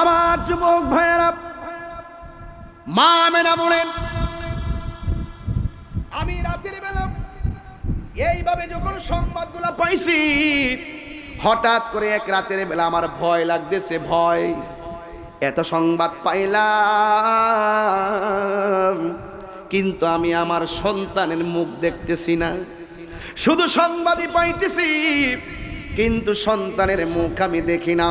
আমার যুবক ভাইয়েরা, মা মেনা বলেন, আমি রাতের বেলা এইভাবে যখন সংবাদগুলো পাইছি, হঠাৎ করে এক রাতের বেলা আমার ভয় লাগতেছে, ভয়। এত সংবাদ পাইলাম, কিন্তু আমি আমার সন্তানের মুখ দেখতেছি না। শুধু সংবাদই পাইতেছি, কিন্তু সন্তানের মুখ আমি দেখি না।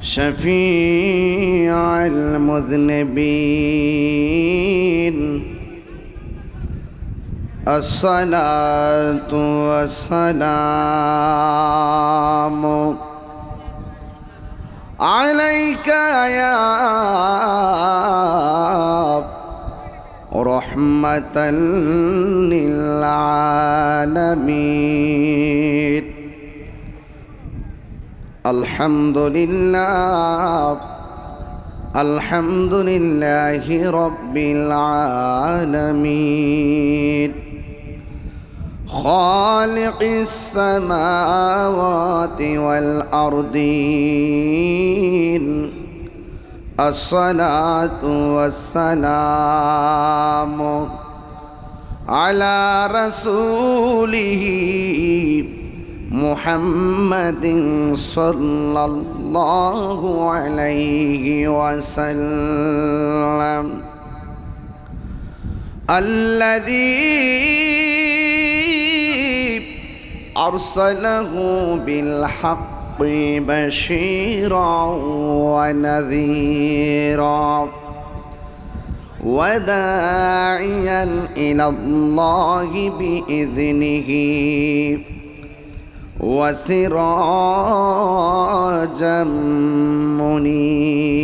شفيع المذنبين. الصلاة والسلام عليك يا رحمة للعالمين. الحمد لله الحمد لله رب العالمين خالق السماوات والأرضين الصلاة والسلام على رسوله محمد صلى الله عليه وسلم. الذي أرسله بالحق بشيرا ونذيرا وداعيا إلى الله بإذنه. وسراجا منيرا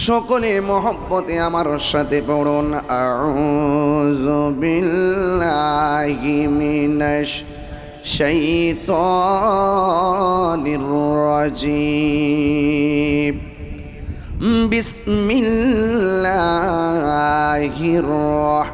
সকলে মহব্বতে আমার সাথে পড়ুন আউযু বিল্লাহি মিনাশ শাইতানির রাজিম বিসমিল্লাহির রাহমানির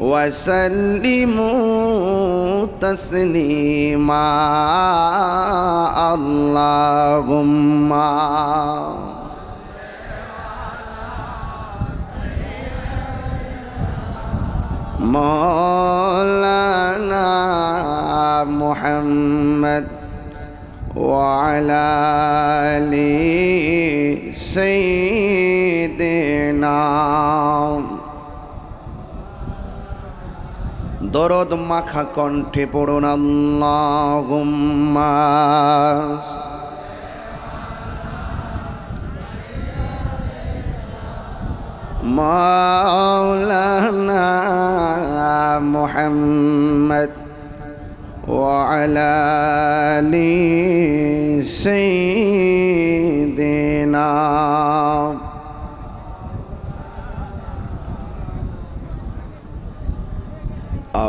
وسلموا تسليما اللهم. مولانا محمد وعلى آل سيدنا দরদ মাখা কণ্ঠে পড়ুন আল্লাহ মাওলানা মোহাম্মদ ওয়ালালি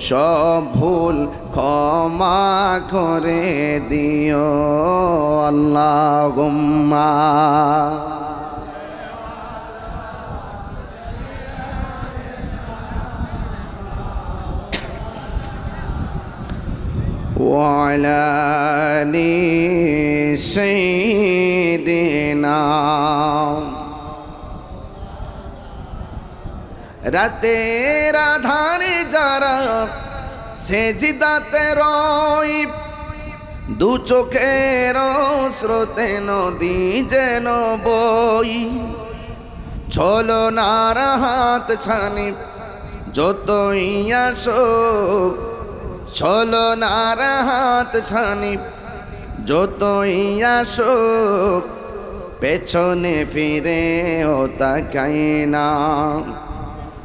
সব ভুল ক্ষমা করে দিও আল্লাহ গুম্মা وعلى آل سيدنا রাতের আধারে যারা সেজিদাতে রই দু চোখের স্রোতে নদী যেন বই। চলো নার হাত ছানি, যতই আসুক। চলো নার হাত ছানি, যতই আসুক। পেছনে ফিরে ও তাকাই না।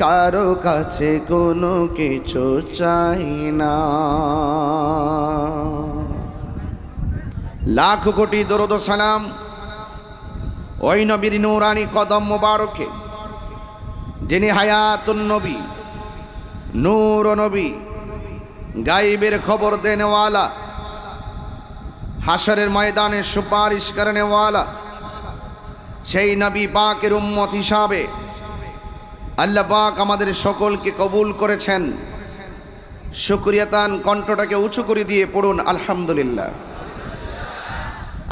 কারও কাছে কোনো কিছু চাই না। লাখ কোটি দরদ সালাম ওই নবীর নূরানি কদম মোবারকে, যিনি হায়াতুন নবী, নূর নবী, গাইবের খবর দেনেওয়ালা হাসরের ময়দানে সুপারিশ করেনেওয়ালা, সেই নবী পাকের উম্মত হিসাবে আল্লাহ পাক আমাদের সকলকে কবুল করেছেন। শুক্রিয়াতান কণ্ঠটাকে উঁচু করে দিয়ে পড়ুন, আলহামদুলিল্লাহ।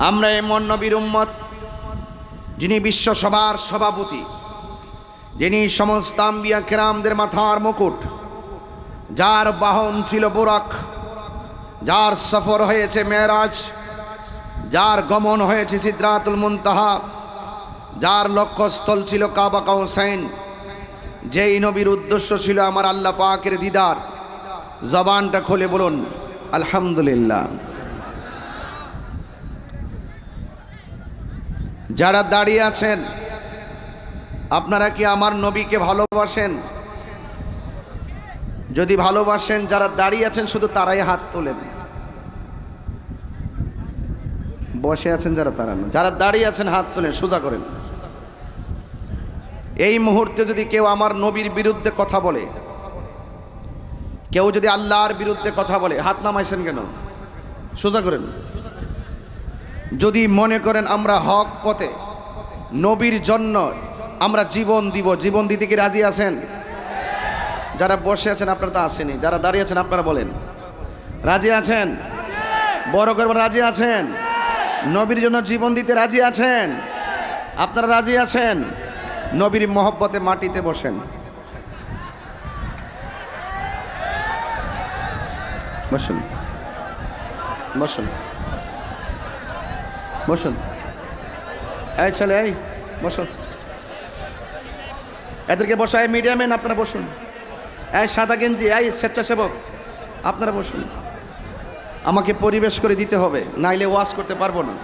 আমরা এমন নবীর উম্মত, যিনি বিশ্ব সভার সভাপতি, যিনি সমস্ত আম্বিয়া কেরামদের মাথার মুকুট, যার বাহন ছিল বোরাক, যার সফর হয়েছে মেয়েরাজ যার গমন হয়েছে সিদ্রাতুল মুনতাহা, যার লক্ষ্যস্থল ছিল কাবা কাউসাইন যেই নবীর উদ্দেশ্য ছিল আমার আল্লাহ পাকের দিদার। জবানটা খোলে বলুন, আলহামদুলিল্লাহ। যারা দাঁড়িয়ে আছেন, আপনারা কি আমার নবীকে ভালোবাসেন? যদি ভালোবাসেন, যারা দাঁড়িয়ে আছেন, শুধু তারাই হাত তোলেন। বসে আছেন যারা, তারা যারা দাঁড়িয়ে আছেন, হাত তোলেন, সোজা করেন। এই মুহূর্তে যদি কেউ আমার নবীর বিরুদ্ধে কথা বলে, কেউ যদি আল্লাহর বিরুদ্ধে কথা বলে, হাত নামাইছেন কেন? সোজা করেন। যদি মনে করেন আমরা হক পথে, নবীর জন্য আমরা জীবন দিব, জীবন দিতে কি রাজি আছেন? যারা বসে আছেন আপনারা তো আসেনি, যারা দাঁড়িয়ে আছেন আপনারা বলেন। রাজি আছেন? বড় করবেন রাজি আছেন? নবীর জন্য জীবন দিতে রাজি আছেন? আপনারা রাজি আছেন? নবীর মহব্বতে মাটিতে বসেন। বসুন। বসুন। বসুন। এই ছেলে, এই বসুন এদেরকে বসায় মিডিয়ামেন আপনারা বসুন। এই সাদা গেঞ্জি, এই স্বেচ্ছাসেবক, আপনারা বসুন। আমাকে পরিবেশ করে দিতে হবে, নাইলে ওয়াশ করতে পারব না।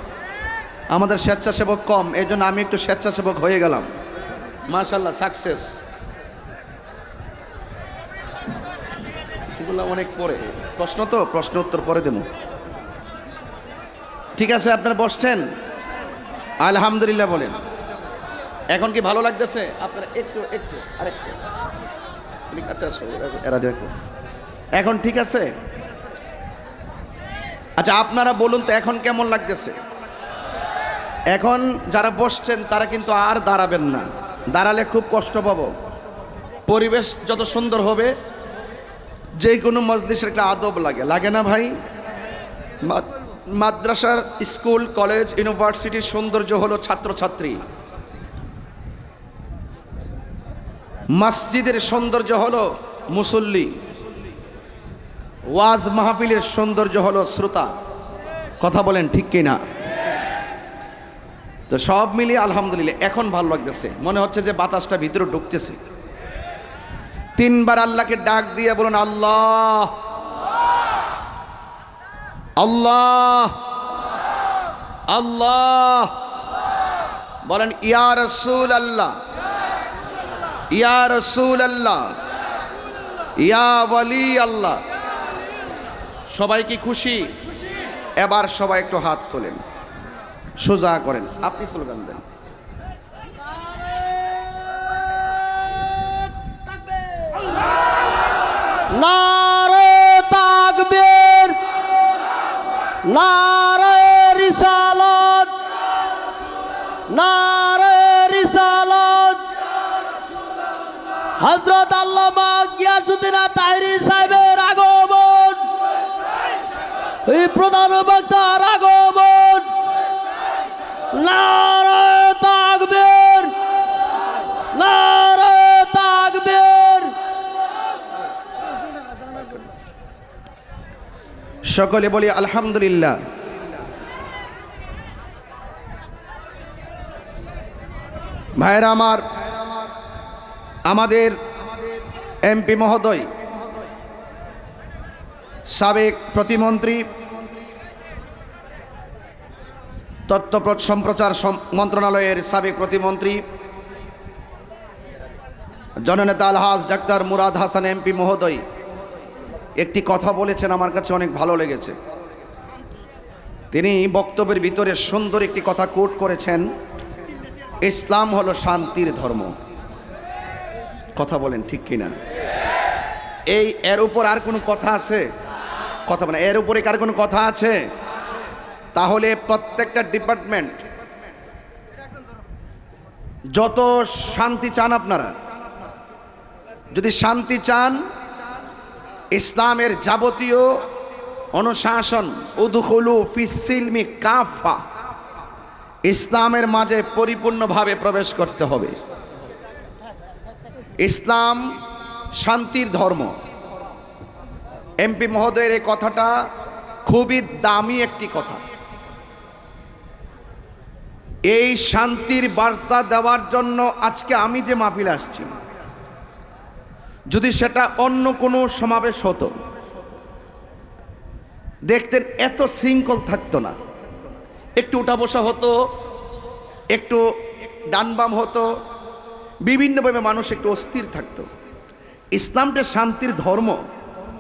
আমাদের স্বেচ্ছাসেবক কম এই জন্য আমি একটু স্বেচ্ছাসেবক হয়ে গেলাম। মাশাল্লাহ সাকসেস এগুলো অনেক পরে। প্রশ্ন তো প্রশ্ন উত্তর পরে দেবো। ঠিক আছে আপনার বসছেন? আলহামদুলিল্লাহ বলেন। এখন কি ভালো লাগতেছে? আপনারা একটু একটু আরেকটু। তুমি কাছে আসো এরা- এরা দেখো। এখন ঠিক আছে? আচ্ছা আপনারা বলুন তো এখন কেমন লাগতেছে? এখন যারা বসছেন তারা কিন্তু আর দাঁড়াবেন না। দাঁড়ালে খুব কষ্ট পাবো। পরিবেশ যত সুন্দর হবে যে কোনো মজলিসের একটা আদব লাগে। লাগে না ভাই? মাদ্রাসার স্কুল, কলেজ, ইউনিভার্সিটির সৌন্দর্য হলো ছাত্রছাত্রী। মসজিদের সৌন্দর্য হলো মুসল্লি। ওয়াজ মাহফিলের সৌন্দর্য হলো শ্রোতা। কথা বলেন ঠিক কিনা? তো সব মিলিয়ে আলহামদুলিল্লাহ, এখন ভালো লাগতেছে। মনে হচ্ছে যে বাতাসটা ভিতরে ঢুকতেছে। তিনবার আল্লাহকে ডাক দিয়ে বলুন, আল্লাহ! আল্লাহ! আল্লাহ! বলেন, ইয়া রসুল আল্লাহ ইয়া রসুল আল্লাহ ইয়া ওয়ালি আল্লাহ সবাই কি খুশি? এবার সবাই একটু হাত তোলেন। সোজা করেন। আপনি স্লোগান দেন। নারে তাকবীর, নারে রিসালাত নারে রিসালাত। হযরত আল্লামা গিয়াসউদ্দিন তাহরি সাহেবের আগমন। এই প্রধান বক্তার আগমন। সকলে বলি আলহামদুলিল্লাহ। ভাইরা আমার আমাদের এমপি মহোদয় সাবেক প্রতিমন্ত্রী তথ্য সম্প্রচার মন্ত্রণালয়ের সাবেক প্রতিমন্ত্রী, জননেতা আলহাজ ডাক্তার মুরাদ হাসান এমপি মহোদয়। একটি কথা বলেছেন, আমার কাছে অনেক ভালো লেগেছে। তিনি বক্তব্যের ভিতরে সুন্দর একটি কথা কোট করেছেন, ইসলাম হলো শান্তির ধর্ম। কথা বলেন ঠিক কিনা? এই, এর উপর আর কোনো কথা আছে? কথা বলে এর উপরে কার কোনো কথা আছে? তাহলে প্রত্যেকটা ডিপার্টমেন্ট যত শান্তি চান আপনারা, যদি শান্তি চান, ইসলামের যাবতীয় অনুশাসন, উদুখলু ফিসিলমি কাফা, ইসলামের মাঝে পরিপূর্ণভাবে প্রবেশ করতে হবে। ইসলাম শান্তির ধর্ম। এমপি মহোদয়ের এই কথাটা খুবই দামি একটি কথা। এই শান্তির বার্তা দেওয়ার জন্য আজকে আমি যে মাহফিল আসছি যদি সেটা অন্য কোনো সমাবেশ হতো দেখতেন এত শৃঙ্খল থাকতো না। একটু উঠা বসা হতো একটু ডান বাম হতো বিভিন্নভাবে মানুষ একটু অস্থির থাকতো। ইসলামটা শান্তির ধর্ম।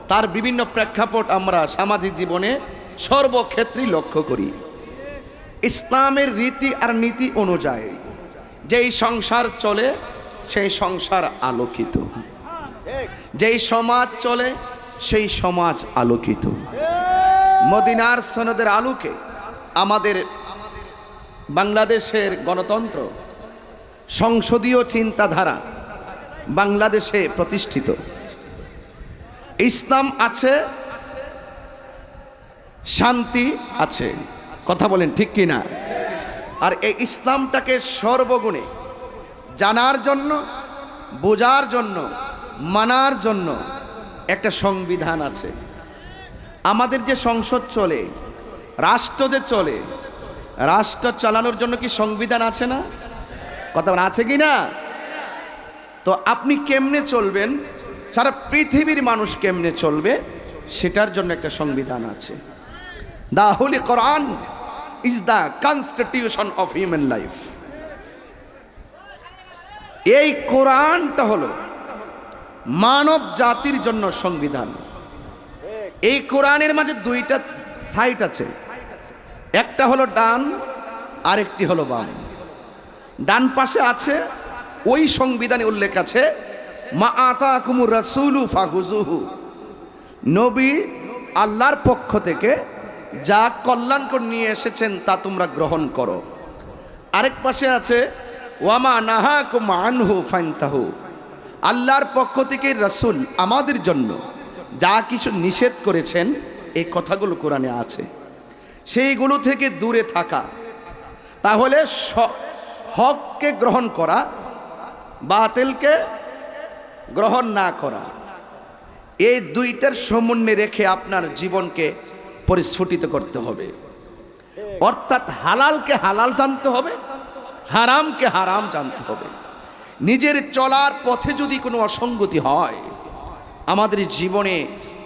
তার বিভিন্ন প্রেক্ষাপট আমরা সামাজিক জীবনে সর্বক্ষেত্রেই লক্ষ্য করি। ইসলামের রীতি আর নীতি অনুযায়ী যেই সংসার চলে, সেই সংসার আলোকিত। যেই সমাজ চলে, সেই সমাজ আলোকিত। মদিনার সনদের আলোকে আমাদের বাংলাদেশের গণতন্ত্র সংসদীয় চিন্তাধারা বাংলাদেশে প্রতিষ্ঠিত। ইসলাম আছে, শান্তি আছে। কথা বলেন, ঠিক কি না আর এই ইসলামটাকে সর্বগুণে জানার জন্য, বোঝার জন্য, মানার জন্য একটা সংবিধান আছে। আমাদের যে সংসদ চলে, রাষ্ট্র যে চলে, রাষ্ট্র চালানোর জন্য কি সংবিধান আছে না? কথা আছে কি না? তো আপনি কেমনে চলবেন? সারা পৃথিবীর মানুষ কেমনে চলবে? সেটার জন্য একটা সংবিধান আছে। The holy Quran is the constitution of human life এই কোরআনটা হলো মানব জাতির জন্য সংবিধান। এই কোরআনের মাঝে দুইটা সাইট আছে। একটা হলো ডান, আরেকটি হলো বাম। ডান পাশে আছে, ওই সংবিধানে উল্লেখ আছে, মা আতা কুমুর রাসুলু ফাহুজুহু নবী আল্লাহর পক্ষ থেকে যা কল্যাণকর নিয়ে এসেছেন তা তোমরা গ্রহণ করো। আরেক পাশে আছে, ওয়ামা নাহা কুমানহু ফাইনতাহু। আল্লাহর পক্ষ থেকে রসুল আমাদের জন্য যা কিছু নিষেধ করেছেন, এই কথাগুলো কোরআনে আছে। সেইগুলো থেকে দূরে থাকা। তাহলে হককে গ্রহণ করা, বাতিলকে গ্রহণ না করা, এই দুইটার সমন্বয়ে রেখে আপনার জীবনকে পরিস্ফুটিত করতে হবে। অর্থাৎ হালালকে হালাল জানতে হবে, হারামকে হারাম জানতে হবে। নিজের চলার পথে যদি কোনো অসঙ্গতি হয়, আমাদের জীবনে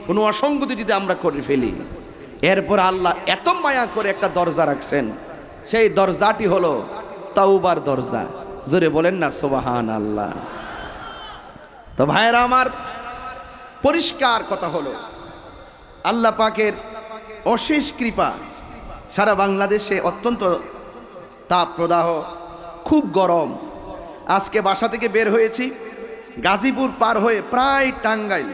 কোনো অসঙ্গতি যদি আমরা করে ফেলি, এরপর আল্লাহ এত মায়া করে একটা দরজা রাখছেন, সেই দরজাটি হলো তাওবার দরজা। জোরে বলেন না সোবাহান আল্লাহ তো ভাইয়েরা আমার পরিষ্কার কথা হলো, আল্লাহ পাকের অশেষ কৃপা। সারা বাংলাদেশে অত্যন্ত তাপ প্রদাহ, খুব গরম। আজকে বাসা থেকে বের হয়েছি, গাজীপুর পার হয়ে প্রায় টাঙ্গাইল।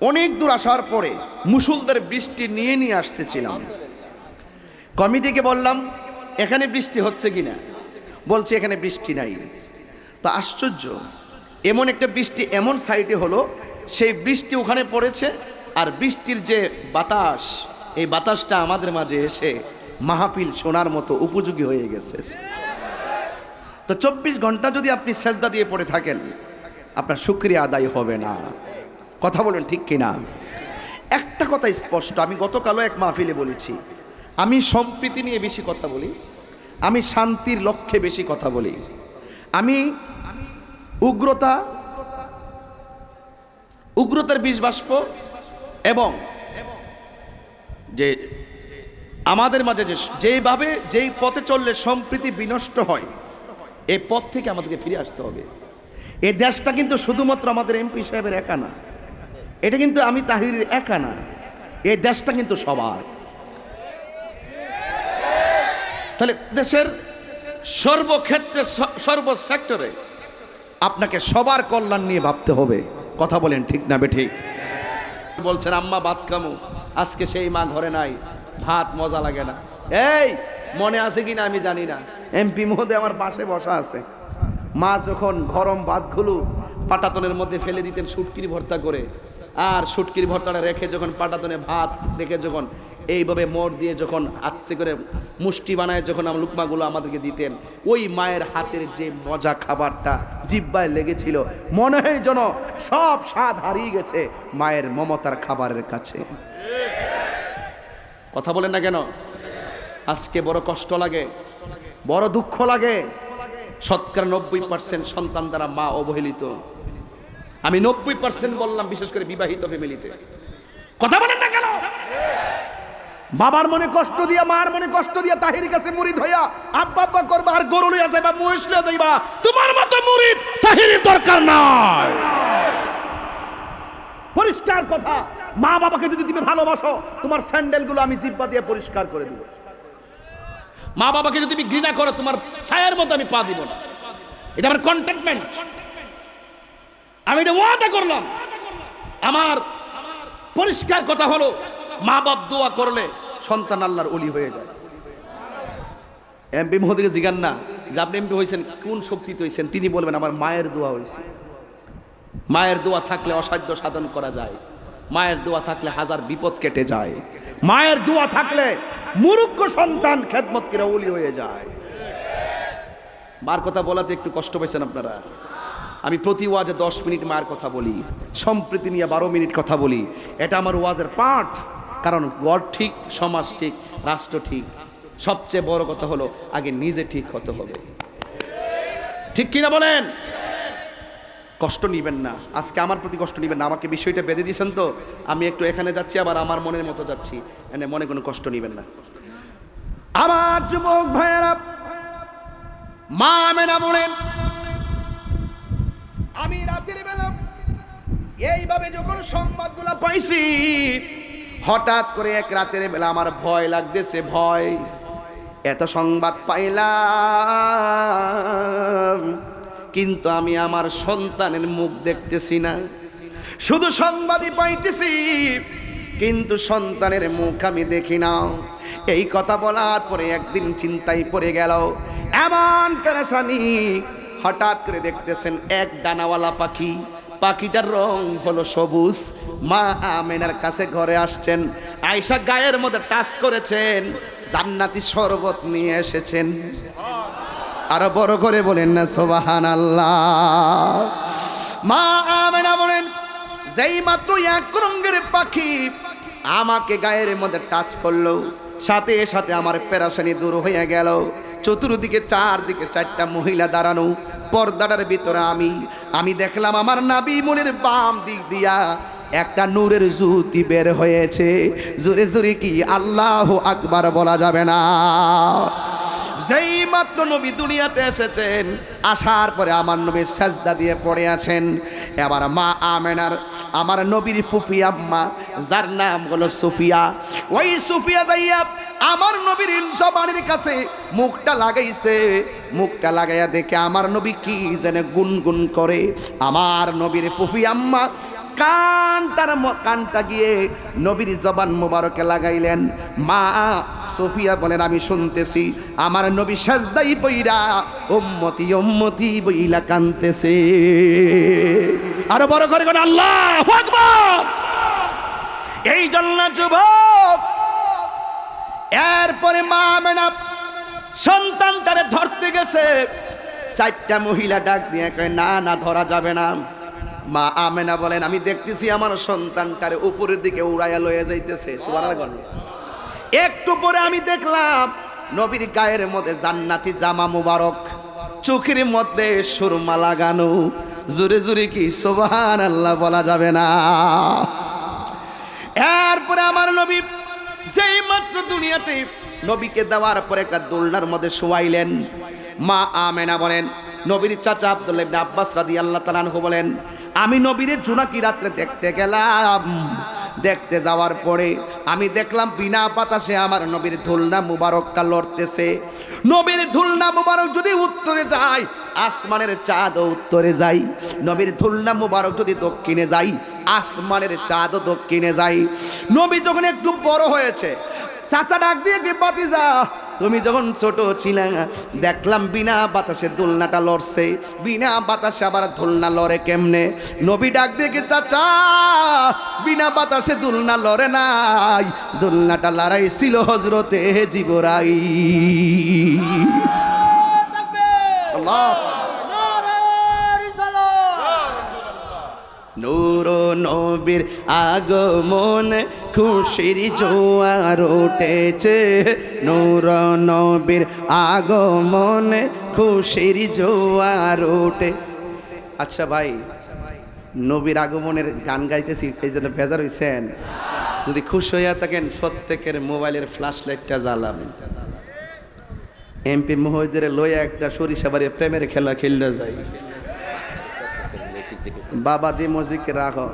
অনেক দূর আসার পরে মুসুলদের বৃষ্টি নিয়ে নিয়ে আসতেছিলাম। কমিটিকে বললাম, এখানে বৃষ্টি হচ্ছে কিনা? বলছে, এখানে বৃষ্টি নাই। তা আশ্চর্য, এমন একটা বৃষ্টি এমন সাইডে হলো, সেই বৃষ্টি ওখানে পড়েছে আর বৃষ্টির যে বাতাস, এই বাতাসটা আমাদের মাঝে এসে মাহফিল শোনার মতো উপযোগী হয়ে গেছে। তো চব্বিশ ঘণ্টা যদি আপনি সেজদা দিয়ে পড়ে থাকেন, আপনার শুক্রিয়া আদায় হবে না। কথা বলেন ঠিক কিনা? একটা কথা স্পষ্ট, আমি গতকালও এক মাহফিলে বলেছি, আমি সম্প্রীতি নিয়ে বেশি কথা বলি, আমি শান্তির লক্ষ্যে বেশি কথা বলি। আমি উগ্রতা, উগ্রতার বীজ বাষ্প এবং যে আমাদের মাঝে যে যেইভাবে যেই পথে চললে সম্প্রীতি বিনষ্ট হয় এই পথ থেকে আমাদেরকে ফিরে আসতে হবে। এই দেশটা কিন্তু শুধুমাত্র আমাদের এমপি সাহেবের একা না, এটা কিন্তু আমি তাহিরের একা না এই দেশটা কিন্তু সবার। তাহলে দেশের সর্বক্ষেত্রে স- সর্ব সেক্টরে আপনাকে সবার কল্যাণ নিয়ে ভাবতে হবে, কথা বলেন ঠিক না বে ঠিক বলছেন, আম্মা, ভাত কামু আজকে সেই মা ঘরে নাই। ভাত মজা লাগে না। এই, মনে আছে কিনা আমি জানি না। এমপি মহোদয় আমার পাশে বসা আছে। মা যখন গরম ভাতগুলো পাটাতনের মধ্যে ফেলে দিতেন সুটকির ভর্তা করে। আর সুটকির ভর্তাটা রেখে যখন পাটাতনে ভাত রেখে যখন এইভাবে মোড় দিয়ে যখন আস্তে করে মুষ্টি বানায়, যখন আমার লুকমাগুলো আমাদেরকে দিতেন, ওই মায়ের হাতের যে মজা খাবারটা জিব্বায় লেগেছিল, মনে হয় যেন সব স্বাদ হারিয়ে গেছে মায়ের মমতার খাবারের কাছে। কথা বলেন না কেন? আজকে বড় কষ্ট লাগে, বড় দুঃখ লাগে। শতকরা নব্বই পার্সেন্ট সন্তান দ্বারা মা অবহেলিত। আমি নব্বই পার্সেন্ট বললাম, বিশেষ করে বিবাহিত ফ্যামিলিতে কথা বলেন না বাবার মনে কষ্ট দিয়া, মার মনে কষ্ট দিয়া তাহির কাছে মুরিদ হইয়া, আব্বা আব্বা করবা, আর গরু লইয়া যাইবা, মহিষ লইয়া যাইবা, তোমার মতো মুরিদ তাহিরের দরকার নাই। পরিষ্কার কথা। মা বাবাকে যদি তুমি ভালোবাসো, তোমার স্যান্ডেলগুলো আমি জিব্বা দিয়ে পরিষ্কার করে দেবো। মা বাবাকে যদি তুমি ঘৃণা করো, তোমার ছায়ের মতো আমি পা দিব না। এটা আমার কন্টেনমেন্ট আমি এটা ওয়াদা করলাম। আমার পরিষ্কার কথা হলো মা বাপ দোয়া করলে সন্তান আল্লাহর অলি হয়ে যায়। এমপি মহোদয়কে জিগান না যে আপনি এমপি হয়েছেন, কোন শক্তিতে হয়েছেন? তিনি বলবেন, আমার মায়ের দোয়া হয়েছে। মায়ের দোয়া থাকলে অসাধ্য সাধন করা যায়। মায়ের দোয়া থাকলে হাজার বিপদ কেটে যায়। মায়ের দোয়া থাকলে মুরুক্ষ সন্তান খেদমত করে অলি হয়ে যায়। মার কথা বলাতে একটু কষ্ট পাইছেন আপনারা? আমি প্রতি ওয়াজে দশ মিনিট মায়ের কথা বলি। সম্প্রীতি নিয়ে বারো মিনিট কথা বলি। এটা আমার ওয়াজের পাঠ। কারণ গড় ঠিক, সমাজ ঠিক, রাষ্ট্র ঠিক। সবচেয়ে বড় কথা হলো, আগে নিজে ঠিক হতে হবে। ঠিক কিনা বলেন? কষ্ট নিবেন না। আজকে আমার প্রতি কষ্ট নিবেন না। আমাকে বিষয়টা বেঁধে দিয়েছেন তো। আমি একটু এখানে যাচ্ছি, আবার আমার মনের মতো যাচ্ছি। এনে মনে কোনো কষ্ট নিবেন না। আমার যুবক ভাইয়েরা, মা মেনা বলেন, আমি রাতের বেলা এইভাবে যখন সংবাদগুলো পাইছি হঠাৎ করে এক রাতের বেলা আমার ভয় লাগতেছে, ভয়। এত সংবাদ পাইলাম, কিন্তু আমি আমার সন্তানের মুখ দেখতেছি না। শুধু সংবাদই পাইতেছি, কিন্তু সন্তানের মুখ আমি দেখি না। এই কথা বলার পরে একদিন চিন্তায় পড়ে গেল, এমন পেরেশানি। হঠাৎ করে দেখতেছেন এক ডানাওয়ালা পাখি। পাখিটার রং হলো সবুজ। মা আমেনার কাছে ঘরে আসছেন। আয়সা গায়ের মধ্যে টাচ করেছেন। জান্নাতি শরবত নিয়ে এসেছেন। আরও বড় করে বলেন না সোবাহান আল্লাহ মা আমেনা বলেন, যেই মাত্র এক রঙের পাখি আমাকে গায়ের মধ্যে টাচ করল, সাথে সাথে আমার পেরাশানি দূর হয়ে গেল। চতুর্দিকে চারদিকে চারটা মহিলা দাঁড়ানো পর্দাটার ভিতরে আমি আমি দেখলাম আমার নাবি মনের বাম দিক দিয়া একটা নূরের জুতি বের হয়েছে। জোরে জোরে কি আল্লাহ আকবার বলা যাবে না। যেই মাত্র নবী দুনিয়াতে এসেছেন, আসার পরে আমার নবী সাজদা দিয়ে পড়ে আছেন। এবার মা আমেনার, আমার নবীর ফুফি আম্মা, যার নাম হলো সুফিয়া। ওই সুফিয়া যাইয়া আমার নবীর জবানের কাছে মুখটা লাগাইছে। মুখটা লাগাইয়া দেখে আমার নবী কি যেন গুনগুন করে। আমার নবীর ফুফি আম্মা কান তার কানটা গিয়ে নবীর জবান মোবারকে লাগাইলেন। মা সোফিয়া বলেন, আমি শুনতেছি, আমার নবী সাজদাই বইরা উম্মতি উম্মতি বইলা কানতেছে। আরও বড় করে কোন আল্লাহ এই জন্য যুবক, এরপরে মা মেনা সন্তান তারে ধরতে গেছে। চারটা মহিলা ডাক দিয়ে কয়, না না, ধরা যাবে না। মা আমেনা বলেন, আমি দেখতেছি আমার সন্তানটারে উপরের দিকে উড়াইয়া লয়ে যাইতেছে। একটু পরে আমি দেখলাম নবীর গায়ের মধ্যে জান্নাতি জামা মুবারক, চোখের মধ্যে সুরমা লাগানো। জোরে জোরে কি সোবাহান আল্লাহ বলা যাবে না? এরপরে আমার নবী যেই মাত্র দুনিয়াতে নবীকে দেওয়ার পরে একটা দোলনার মধ্যে শোয়াইলেন। মা আমেনা বলেন, নবীর চাচা আব্দুল্লাহ আব্বাস রাদিয়াল্লাহু তাআলা আনহু বলেন আমি নবীরে জোনাকি রাত্রে দেখতে গেলাম? দেখতে যাওয়ার পরে আমি দেখলাম বিনা বাতাসে আমার নবীর ধুলনা মুবারকটা লড়তেছে। নবীর ধুলনা মুবারক যদি উত্তরে যায়, আসমানের চাঁদও উত্তরে যাই নবীর ধুলনা মুবারক যদি দক্ষিণে যাই আসমানের চাঁদও দক্ষিণে যাই নবী যখন একটু বড় হয়েছে চাচা ডাক দিয়ে কি যা তুমি যখন ছোট ছিলে দেখলাম বিনা বাতাসে দোলনাটা লড়ছে। বিনা বাতাসে আবার দোলনা লড়ে কেমনে? নবী ডাক দিয়ে কি চাচা বিনা বাতাসে দোলনা লড়ে নাই? দোলনাটা লড়াই ছিল হজরতে জীবরাই আল্লাহ নূর নবীর আগমন খুশির জোয়ার উঠেছে। নূর নবীর আগমন খুশির জোয়ার উঠে। আচ্ছা ভাই, নবীর আগমনের গান গাইতেছি, এই জন্য বেজার হইছেন। যদি খুশি হইয়া থাকেন, প্রত্যেকের মোবাইলের ফ্ল্যাশ লাইটটা জ্বালাবেন এমপি মহোদয়ের লইয়া একটা সরিষা বাড়ি প্রেমের খেলা খেললে যায় বাবা দি মসজিদকে রাখো।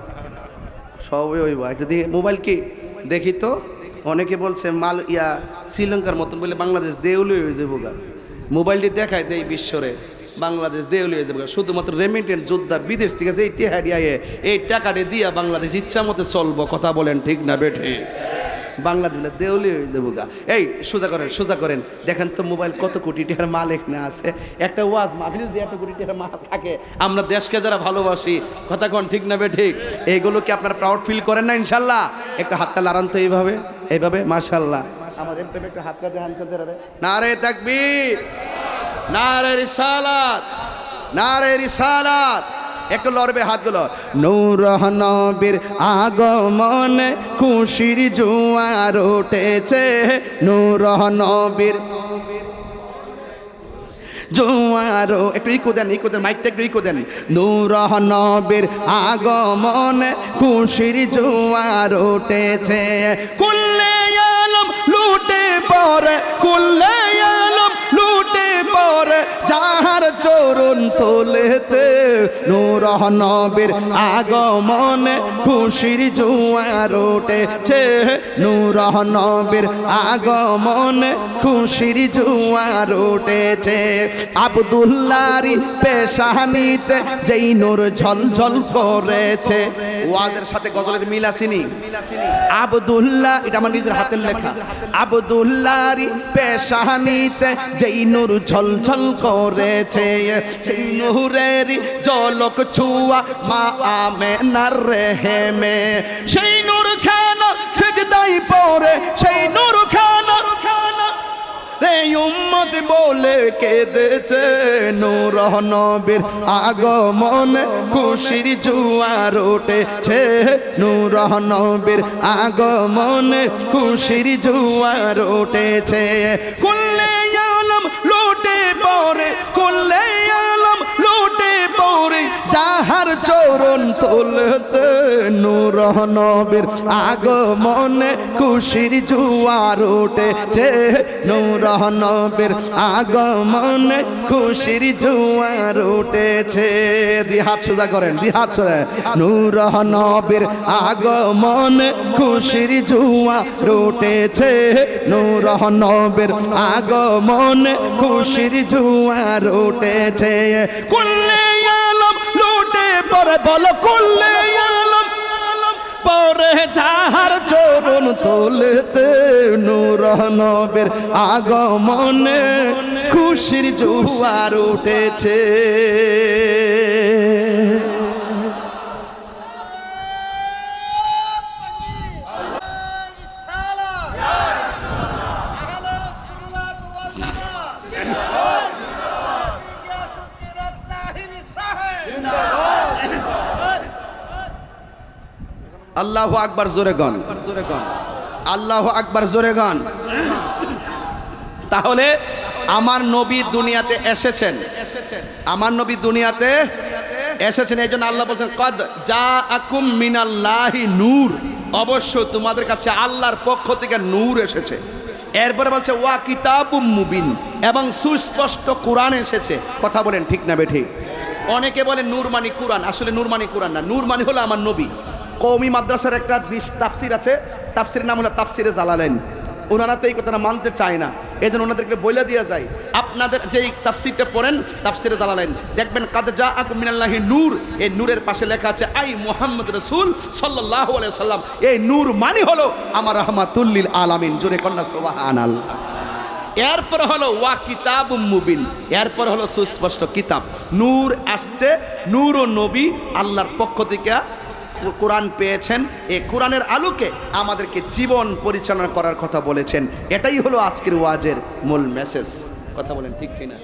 সবই হইব। একটু মোবাইল কি? দেখি তো। অনেকে বলছে মাল ইয়া শ্রীলঙ্কার মতন বলে বাংলাদেশ দেউলি হয়ে যাব গা। মোবাইলটি দেখায় দেয় বিশ্বরে, বাংলাদেশ দেউলি হয়ে যাব গা। শুধুমাত্র রেমিটেন্ট যোদ্ধা, বিদেশ থেকে যে টেহাডিয়ায় এই টাকাটি দিয়া বাংলাদেশ ইচ্ছা মতো চলবো, কথা বলেন ঠিক না, বেঠে। বাংলাদেশ বলে দেউলি হয়ে যাব গা। এই সোজা করেন সোজা করেন। দেখেন তো মোবাইল কত কোটি টাকার মাল এখানে আছে। একটা ওয়াজ মাহফিল যদি একটা কোটি টাকার মাল থাকে। আমরা দেশকে যারা ভালোবাসি কথা কন ঠিক না বে ঠিক? এইগুলো কি আপনারা প্রাউড ফিল করেন না ইনশাল্লাহ? একটা হাতটা লাড়ান তো এইভাবে এইভাবে মাশাল্লাহ। আমার একটু হাতটা দেখান চাঁদের না রে তাকবীর না রে রিসালাত না রে রিসালাত। একটু লড়বে হাতগুলো। নূর নবীর আগমন খুশির জোয়ার উঠেছে। নূর নবীর জোয়ারো, একটু ইকো দেন ইকো দেন, মাইকটা একটু ইকো দেন। নূর নবীর আগমন খুশির জোয়ার উঠেছে। কুল্লে আলম লুটে পরে কুল্লে যাহার চরণ তোলেতে নূর নবীর আগমন খুশির জোয়ার উঠেছে নূর নবীর আগমন খুশির জোয়ার উঠেছে আবদুল্লারি পেশানিতে যেই নূর ঝলঝল করেছে। ওয়াজের সাথে গজলের মিল আসেনি। আবদুল্লাহ এটা আমার নিজের হাতের লেখা। আবদুল্লারি পেশানিতে যেই নূর ঝলঝল করেছে সেই নূরেরই জলক ছুয়া মা আমেনার রেহেমে সেই নূর খানা সেজদাই পরে সেই নূর খানা রে উম্মত বলে কেঁদেছে নূর নবীর আগমন। খুশির জুয়ার উঠেছে নূর নবীর আগমন। খুশির জুয়ার উঠেছে কুল্লে আলম লুটে পরে কুল্লে যাহার চোর চরণ তুলতে নূর নবীর আগমনে খুশির জুয়ার উঠেছে। নূর নবীর আগমনে খুশির জুয়ার উঠেছে। দি হাত সোজা করেন, দি হাত সোজা। নূর নবীর আগমনে খুশির জুয়া উঠেছে। নূর নবীর আগমনে খুশির জুয়ার উঠেছে। কুল্লে পরে বলো করলে পরে যাহার চরণ তোলেতে নূর নবের আগমনে খুশির জুয়ার উঠেছে। আল্লাহ আকবার জোরে গন। আল্লাহ আকবার জোরে গন। তাহলে আমার নবী দুনিয়াতে এসেছেন। আমার নবী দুনিয়াতে এসেছেন, এই জন্য আল্লাহ বলছেন, কদ যা আকুম মিনাল্লাহি নূর। অবশ্য তোমাদের কাছে আল্লাহর পক্ষ থেকে নূর এসেছে। এরপরে বলছে, ওয়া কিতাবুম মুবিন। এবং সুস্পষ্ট কোরআন এসেছে। কথা বলেন ঠিক না বেঠিক অনেকে বলে, নূর মানি কোরআন। আসলে নূর মানি কোরআন না। নূর মানি হলো আমার নবী। কৌমি মাদ্রাসার একটা তাফসির আছে। তাফসির নাম হলো তাফসিরে জালালেন ওনারা তো এই কথাটা মানতে চায় না। এই জন্য ওনাদেরকে বলে দেওয়া যায়, আপনাদের যেই তাফসিরটা পড়েন, তাফসিরে জালালেন দেখবেন, কাদ যা আকুম মিনাল্লাহি নূর। এই নূরের পাশে লেখা আছে, আই মোহাম্মদ রসুল আলাইহি সাল্লাম এই নূর মানে হলো, আমার রহমাতুল্লিল আলামিন। জোরে কন্যা, সুবহানাল্লাহ। এরপর হলো, ওয়া কিতাব মুবিন। এরপর হলো, সুস্পষ্ট কিতাব। নূর আসছে, নূর ও নবী আল্লাহর পক্ষ থেকে কোরআন পেয়েছেন, এই কোরআনের আলোকে আমাদেরকে জীবন পরিচালনা করার কথা বলেছেন। এটাই হলো আজকের ওয়াজের মূল মেসেজ কথা বলেন ঠিক কিনা?